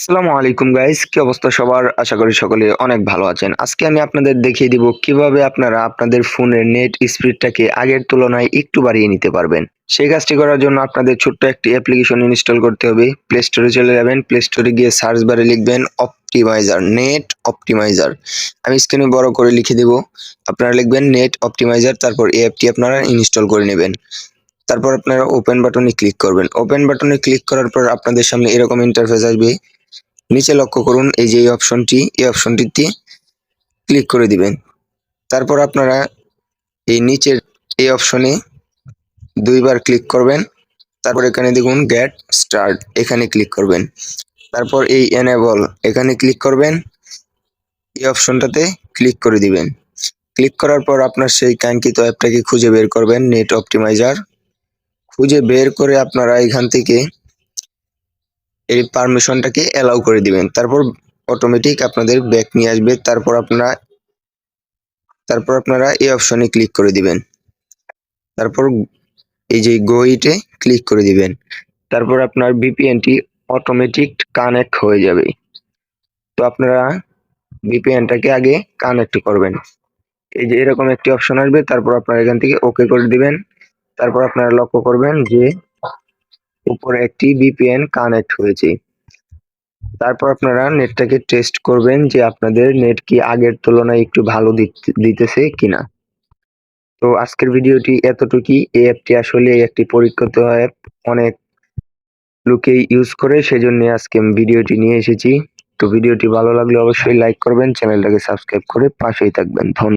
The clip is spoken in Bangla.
আসসালামু আলাইকুম গাইস কি অবস্থা সবার? আশা করি সকলে অনেক ভালো আছেন। আজকে আমি আপনাদের দেখিয়ে দিব কীভাবে আপনারা আপনাদের ফোনের নেট স্পিডটাকে আগের তুলনায় একটু বাড়িয়ে নিতে পারবেন। সেই কাজটি করার জন্য আপনাদের ছোট্ট একটি অ্যাপ্লিকেশন ইনস্টল করতে হবে। প্লে স্টোরে চলে যাবেন। প্লে স্টোরে গিয়ে সার্চ বারে লিখবেন অপটিমাইজার নেট অপটিমাইজার আমি স্ক্রিনে বড় করে লিখে দিব। আপনারা লিখবেন নেট অপটিমাইজার তারপর এই অ্যাপটি আপনারা ইনস্টল করে নেবেন। তারপর আপনারা ওপেন বাটনে ক্লিক করবেন। ওপেন বাটনে ক্লিক করার পর আপনাদের সামনে এরকম ইন্টারফেস আসবে। নিচে লক্ষ্য করুন এই যে এই অপশনটি, এই অপশনটিতে ক্লিক করে দিবেন। তারপর আপনারা এই নিচের এই অপশনে দুইবার ক্লিক করবেন। তারপর এখানে দেখুন গেট স্টার্ট এখানে ক্লিক করবেন। তারপর এই এনেবল এখানে ক্লিক করবেন। এই অপশনটাতে ক্লিক করে দিবেন। ক্লিক করার পর আপনার সেই কাঙ্ক্ষিত অ্যাপটাকে খুঁজে বের করবেন নেট অপটিমাইজার খুঁজে বের করে আপনারা এখান থেকে এই পারমিশনটাকে অ্যালাউ করে দিবেন। তারপর অটোমেটিক আপনাদের ব্যাক নিয়ে আসবে। তারপর আপনারা তারপর আপনারা এই অপশনে ক্লিক করে দিবেন। তারপর এই যে গোইটে ক্লিক করে দিবেন। তারপর আপনার ভিপিএনটি অটোমেটিক কানেক্ট হয়ে যাবে। তো আপনারা ভিপিএনটাকে আগে কানেক্ট করবেন। এই যে এরকম একটি অপশন আসবে। তারপর আপনারা এখান থেকে ওকে করে দিবেন। তারপর আপনারা লক্ষ্য করবেন যে উপরে একটি ভিপিএন কানেক্ট হয়েছে। তারপর আপনারা নেটটাকে টেস্ট করবেন যে আপনাদের নেট কি আগের তুলনায় একটু ভালো দিতেছে কিনা। তো আজকের ভিডিওটি এতটুকুই। এই অ্যাপটি আসলে একটি পরীক্ষিত অ্যাপ। অনেক লোকে ইউজ করে, সেজন্য আজকে আমি ভিডিওটি নিয়ে এসেছি। তো ভিডিওটি ভালো লাগলে অবশ্যই লাইক করবেন, চ্যানেলটাকে সাবস্ক্রাইব করে পাশেই থাকবেন। ধন্যবাদ।